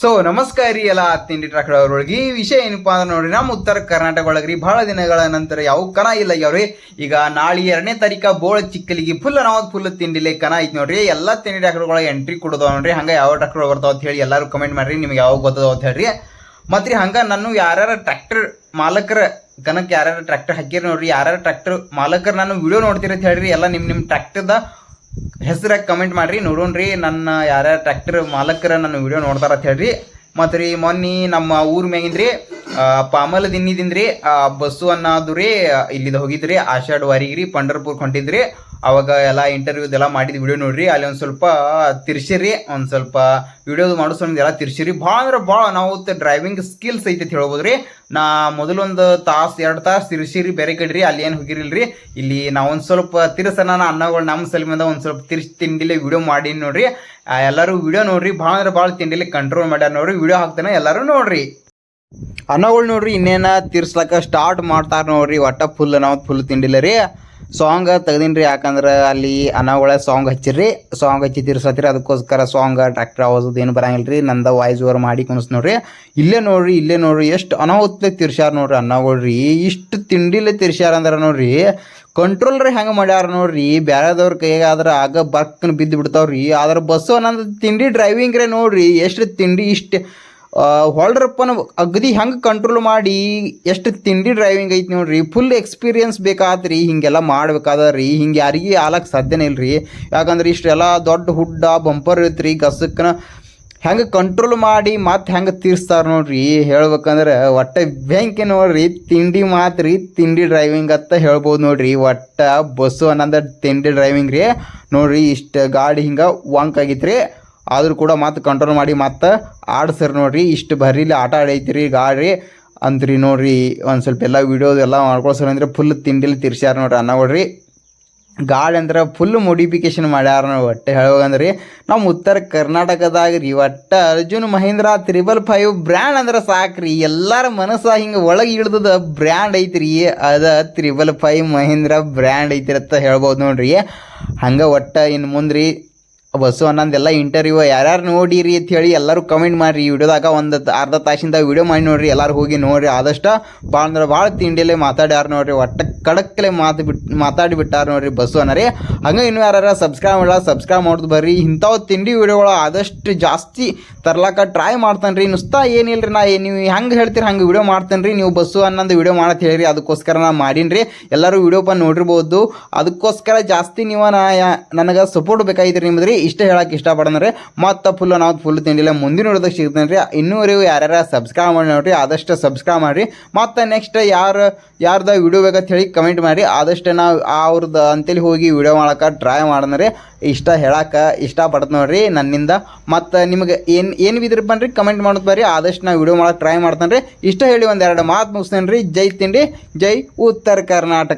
So ನಮಸ್ಕಾರ ರೀ ಎಲ್ಲ ತಿಂಡಿ ಟ್ರಾಕ್ಟರ್ ಅವ್ರೊಳಗೆ ಈ ವಿಷಯ ಏನಪ್ಪಾ ಅಂದ್ರೆ ನೋಡ್ರಿ ನಮ್ಮ ಉತ್ತರ ಕರ್ನಾಟಕ ಒಳಗ್ರಿ ಬಹಳ ದಿನಗಳ ನಂತರ ಯಾವ ಕನ ಇಲ್ಲ ಯಾವ್ರಿ? ಈಗ ನಾಳೆ ಎರಡನೇ ತಾರೀಕ ಬೋಳ ಚಿಕ್ಕಲಿಗೆ ಫುಲ್ ನಾವು ಫುಲ್ ತಿಂಡಿಲಿ ಕನ ಐತಿ ನೋಡ್ರಿ. ಎಲ್ಲ ತಿಂಡಿ ಟ್ರಾಕ್ಟರ್ಗಳ ಎಂಟ್ರಿ ಕೊಡೋದವ ನೋಡ್ರಿ. ಹಂಗ ಯಾವ ಟ್ರಾಕ್ಟರ್ ಬರ್ತಾವ ಅಂತ ಹೇಳಿ ಎಲ್ಲರೂ ಕಮೆಂಟ್ ಮಾಡ್ರಿ, ನಿಮ್ಗೆ ಯಾವಾಗ ಗೊತ್ತದ ಅಂತ ಹೇಳ್ರಿ. ಮತ್ರಿ ಹಂಗ ನಾನು ಯಾರ್ಯಾರ ಟ್ರಾಕ್ಟರ್ ಮಾಲಕರ ಕನಕ್ ಯಾರ್ಯಾರ ಟ್ರಾಕ್ಟರ್ ಹಾಕಿರಿ ನೋಡ್ರಿ, ಯಾರ್ಯಾರ ಟ್ರಾಕ್ಟರ್ ಮಾಲಕರು ನಾನು ವಿಡಿಯೋ ನೋಡ್ತೀರಿ ಅಂತ ಹೇಳ್ರಿ. ಎಲ್ಲ ನಿಮ್ಮ ನಿಮ್ಮ ಟ್ರ್ಯಾಕ್ಟರ್ದ ಹೆಸರಾಗಿ ಕಮೆಂಟ್ ಮಾಡ್ರಿ ರೀ ನನ್ನ ಯಾರ್ಯಾರು ಟ್ರ್ಯಾಕ್ಟರ್ ಮಾಲಕರ ನನ್ನ ವಿಡಿಯೋ ನೋಡ್ತಾರ ಅಂತ ಹೇಳ್ರಿ. ಮತ್ತು ರೀ ಮೊನ್ನೆ ನಮ್ಮ ಊರ್ ಮ್ಯಾಗಿಂದ್ರಿ ಪಾಮಲ ದಿನ್ನಿದಿಂದ್ರಿ ಬಸ್ಸು ಅನ್ನೋದು ರೀ ಇಲ್ಲಿದ ಹೋಗಿದ್ರಿ ಆಷಾಢ ವಾರಿಗೆ ರೀ ಪಂಡರ್ಪುರ್ ಹೊಂಟಿದ್ರಿ. ಅವಾಗ ಎಲ್ಲ ಇಂಟರ್ವ್ಯೂದೆಲ್ಲ ಮಾಡಿದ ವಿಡಿಯೋ ನೋಡ್ರಿ, ಅಲ್ಲಿ ಒಂದು ಸ್ವಲ್ಪ ತಿರ್ಸಿರಿ, ಒಂದು ಸ್ವಲ್ಪ ವಿಡಿಯೋದು ಮಾಡಿಸ್ಕೊಂಡು ಎಲ್ಲ ತಿರ್ಸಿರಿ. ಭಾಳ ಅಂದ್ರೆ ಭಾಳ ನಾವು ಡ್ರೈವಿಂಗ್ ಸ್ಕಿಲ್ಸ್ ಐತೆ ಅಂತ ಹೇಳ್ಬೋದ್ರಿ. ನಾ ಮೊದಲೊಂದು ತಾಸು, ಎರಡು ತಾಸು ತಿರ್ಸಿರಿ, ಬೇರೆ ಕಡೆ ರೀ ಅಲ್ಲಿ ಏನು ಹೋಗಿರಿಲ್ರಿ. ಇಲ್ಲಿ ನಾವು ಒಂದು ಸ್ವಲ್ಪ ತಿರ್ಸನ ಅನ್ನಗಳು ನಮ್ಮ ಸಲಮಿಂದ ಒಂದು ಸ್ವಲ್ಪ ತಿರ್ಸಿ ತಿಂಡಿಲೆ ವಿಡಿಯೋ ಮಾಡಿ ನೋಡ್ರಿ. ಎಲ್ಲರೂ ವಿಡಿಯೋ ನೋಡ್ರಿ, ಭಾಳ ಅಂದ್ರೆ ಭಾಳ ತಿಂಡಿಲಿ ಕಂಟ್ರೋಲ್ ಮಾಡ್ಯಾರ ನೋಡ್ರಿ. ವಿಡಿಯೋ ಹಾಕ್ತಾನೆ, ಎಲ್ಲರೂ ನೋಡ್ರಿ. ಅನ್ನಗಳು ನೋಡ್ರಿ, ಇನ್ನೇನ ತೀರ್ಸ್ಲಕ್ಕ ಸ್ಟಾರ್ಟ್ ಮಾಡ್ತಾರ ನೋಡ್ರಿ, ಒಟ್ಟ ಫುಲ್ ನಾವು ಫುಲ್ ತಿಂಡಿಲ್ಲ ರೀ. ಸಾಂಗ್ ತೆಗ್ದಿನ್ರಿ, ಯಾಕಂದ್ರೆ ಅಲ್ಲಿ ಅನ್ನಗಳ ಸಾಂಗ್ ಹಚ್ಚಿರಿ ಸಾಂಗ್ ಹಚ್ಚಿ ತೀರ್ಸತ್ತೀರಿ ಅದಕ್ಕೋಸ್ಕರ ಸಾಂಗ್ ಟ್ರ್ಯಾಕ್ಟರ್ ಆವಾಜದ್ದು ಏನು ಬರಂಗಿಲ್ಲ ನಂದ ವಾಯ್ಸ್ ಓವರ್ ಮಾಡಿ ಕುಣಿಸ್ ನೋಡ್ರಿ. ಇಲ್ಲೇ ನೋಡ್ರಿ ಇಲ್ಲೇ ನೋಡ್ರಿ, ಎಷ್ಟು ಅನಾಹುತ್ಲೆ ತಿರ್ಸ್ಯಾರ ನೋಡ್ರಿ ಅನ್ನಗಳ್ರಿ ಇಷ್ಟು ತಿಂಡಿಲೆ ತಿರ್ಸ್ಯಾರ ಅಂದ್ರೆ ನೋಡ್ರಿ ಕಂಟ್ರೋಲ್ ರೀ ಹೆಂಗೆ ಮಾಡ್ಯಾರ ನೋಡ್ರಿ? ಬೇರೆದವ್ರ ಕೈಗಾದ್ರೆ ಆಗ ಬರ್ಕನ್ ಬಿದ್ದು ಬಿಡ್ತಾವ್ರಿ. ಆದ್ರೆ ಬಸ್ಸು ಅನ್ನೋದು ತಿಂಡಿ ಡ್ರೈವಿಂಗ್ ರೀ ನೋಡ್ರಿ. ಎಷ್ಟು ತಿಂಡಿ ಇಷ್ಟು ಹೊಳ್ರಪ್ಪನ ಅಗದಿ ಹೆಂಗೆ ಕಂಟ್ರೋಲ್ ಮಾಡಿ ಎಷ್ಟು ತಿಂಡಿ ಡ್ರೈವಿಂಗ್ ಐತಿ ನೋಡ್ರಿ. ಫುಲ್ ಎಕ್ಸ್ಪೀರಿಯನ್ಸ್ ಬೇಕಾತ್ರಿ. ಹಿಂಗೆಲ್ಲ ಮಾಡ್ಬೇಕಾದ್ರಿ. ಹಿಂಗೆ ಯಾರಿಗೆ ಆಲಕ್ಕೆ ಸಾಧ್ಯನೇ ಇಲ್ರಿ. ಯಾಕಂದ್ರೆ ಇಷ್ಟೆಲ್ಲ ದೊಡ್ಡ ಹುಡ್ಡ ಬಂಪರ್ ಐತ್ರಿ. ಗಸಕ್ಕನ ಹೆಂಗೆ ಕಂಟ್ರೋಲ್ ಮಾಡಿ ಮತ್ತೆ ಹೆಂಗೆ ತೀರ್ಸ್ತಾರ ನೋಡ್ರಿ. ಹೇಳ್ಬೇಕಂದ್ರೆ ಒಟ್ಟೆ ಬ್ಯಾಂಕಿ ನೋಡ್ರಿ, ತಿಂಡಿ ಮಾತ್ರಿ, ತಿಂಡಿ ಡ್ರೈವಿಂಗ್ ಅಂತ ಹೇಳ್ಬೋದು ನೋಡ್ರಿ. ಒಟ್ಟ ಬಸ್ಸು ಅನ್ನೋದ ತಿಂಡಿ ಡ್ರೈವಿಂಗ್ ರೀ. ನೋಡ್ರಿ, ಇಷ್ಟು ಗಾಡಿ ಹಿಂಗೆ ವಾಂಕ್ ರೀ ಆದರೂ ಕೂಡ ಮತ್ತೆ ಕಂಟ್ರೋಲ್ ಮಾಡಿ ಮತ್ತೆ ಆಡ್ಸರ್ ನೋಡ್ರಿ. ಇಷ್ಟು ಬರೀಲಿ ಆಟ ಆಡೈತ್ರಿ ಗಾಡಿ ಅಂದ್ರಿ ನೋಡ್ರಿ, ಒಂದು ಸ್ವಲ್ಪ ಎಲ್ಲ ವಿಡಿಯೋದು ಎಲ್ಲ ಮಾಡ್ಕೊಳ್ಸರ್ ಅಂದ್ರೆ ಫುಲ್ ತಿಂಡಿಲಿ ತಿರ್ಸ್ಯಾರ ನೋಡ್ರಿ ಅನ್ನಗೊಳ್ರಿ ಗಾಡಿ ಅಂದ್ರೆ ಫುಲ್ ಮೋಡಿಫಿಕೇಶನ್ ಮಾಡ್ಯಾರ ನಾವು ಒಟ್ಟು ಹೇಳ್ಬೇಕಂದ್ರಿ. ನಮ್ಮ ಉತ್ತರ ಕರ್ನಾಟಕದಾಗ ರೀ ಒಟ್ಟು Arjun Mahindra triple five brand ಅಂದ್ರೆ ಸಾಕ್ರಿ. ಎಲ್ಲರ ಮನಸ್ಸು ಹಿಂಗೆ ಒಳಗೆ ಇಳ್ದದ ಬ್ರ್ಯಾಂಡ್ ಐತ್ರಿ. ಅದ ತ್ರಿಬಲ್ ಫೈವ್ ಮಹೇಂದ್ರ ಬ್ರ್ಯಾಂಡ್ ಅಂತ ಹೇಳ್ಬೋದು ನೋಡ್ರಿ. ಹಂಗೆ ಒಟ್ಟು ಇನ್ನು ಮುಂದ್ರಿ ಬಸ್ಸು ಅನ್ನೊಂದೆಲ್ಲ ಇಂಟರ್ವ್ಯೂ ಯಾರ್ಯಾರು ನೋಡಿರಿ ಅಂತ ಹೇಳಿ ಎಲ್ಲರೂ ಕಮೆಂಟ್ ಮಾಡಿರಿ. ಈ ವಿಡಿಯೋದಾಗ ಒಂದು ಅರ್ಧ ತಾಸಿಂದ ವಿಡಿಯೋ ಮಾಡಿ ನೋಡಿರಿ. ಎಲ್ಲರೂ ಹೋಗಿ ನೋಡಿರಿ. ಆದಷ್ಟು ಭಾಳ ಅಂದ್ರೆ ಭಾಳ ತಿಂಡಿಲೇ ಮಾತಾಡ್ಯಾರ ನೋಡಿರಿ. ಒಟ್ಟ ಕಡಕ್ಕಲೆ ಮಾತು ಬಿಟ್ಟು ಮಾತಾಡಿ ಬಿಟ್ಟಾರ ನೋಡ್ರಿ ಬಸ್ಸು ಅನ್ನರಿ ಹಂಗೆ ಇನ್ನೂ ಯಾರು ಸಬ್ಸ್ಕ್ರೈಬ್ ಮಾಡಲ್ಲ ಸಬ್ಸ್ಕ್ರೈಬ್ ಮಾಡೋದು ಬರ್ರಿ. ಇಂಥವು ತಿಂಡಿ ವಿಡಿಯೋಗಳು ಆದಷ್ಟು ಜಾಸ್ತಿ ತರ್ಲಾಕ ಟ್ರೈ ಮಾಡ್ತಾನೆ ರೀ ನುಸ್ತಾ ಏನಿಲ್ಲ ರೀ ನಾ ನೀವು ಹೆಂಗೆ ಹೇಳ್ತೀರಿ ಹಂಗೆ ವಿಡಿಯೋ ಮಾಡ್ತೇನೆ ರೀ ನೀವು ಬಸ್ಸು ಅನ್ನೊಂದು ವಿಡಿಯೋ ಮಾಡತ್ತೆ ಹೇಳಿರಿ. ಅದಕ್ಕೋಸ್ಕರ ನಾ ಮಾಡೀನಿ ರೀ ಎಲ್ಲರೂ ವಿಡಿಯೋ ಬಂದು ನೋಡಿರ್ಬೋದು. ಅದಕ್ಕೋಸ್ಕರ ಜಾಸ್ತಿ ನೀವು ನಾ ನನಗೆ ಸಪೋರ್ಟ್ ಬೇಕಾಗಿತ್ತು ರೀ ನಿಮ್ದು ರೀ ಇಷ್ಟ ಹೇಳಕ್ಕೆ ಇಷ್ಟಪಡಂದ್ರೆ ಮತ್ತೆ ಫುಲ್ ನಾವು ಫುಲ್ ತಿಂಡಿಲ್ಲ ಮುಂದಿನ ನೋಡಿದಾಗ ಸಿಗ್ತೇನೆ ರೀ ಇನ್ನೂವರೆಗೂ ಯಾರ್ಯಾರ ಸಬ್ಸ್ಕ್ರೈಬ್ ಮಾಡಿ ನೋಡ್ರಿ, ಆದಷ್ಟು ಸಬ್ಸ್ಕ್ರೈಬ್ ಮಾಡಿರಿ. ಮತ್ತು ನೆಕ್ಸ್ಟ್ ಯಾರು, ಯಾರ್ದ ವಿಡಿಯೋ ಬೇಕಂತ ಹೇಳಿ ಕಮೆಂಟ್ ಮಾಡಿ ಆದಷ್ಟು ನಾವು ಅವ್ರದ್ದು ಅಂತೇಳಿ ಹೋಗಿ ವಿಡಿಯೋ ಮಾಡೋಕೆ ಟ್ರೈ ಮಾಡಿದ್ರೆ ಇಷ್ಟ ಹೇಳಕ್ಕೆ ಇಷ್ಟಪಡ್ತು ನೋಡ್ರಿ ನನ್ನಿಂದ. ಮತ್ತು ನಿಮಗೆ ಏನು ಏನು ಬಿದ್ರಿ ಬನ್ರಿ ಕಮೆಂಟ್ ಮಾಡೋದು ಬರ್ರಿ. ಆದಷ್ಟು ನಾವು ವಿಡಿಯೋ ಮಾಡೋಕೆ ಟ್ರೈ ಮಾಡ್ತಾನೆ ರೀ ಇಷ್ಟ ಹೇಳಿ ಒಂದೆರಡು ಮಾತು ಮುಗಿಸ್ತೇನೆ ರೀ ಜೈ ತಿಂಡಿ, ಜೈ ಉತ್ತರ ಕರ್ನಾಟಕ.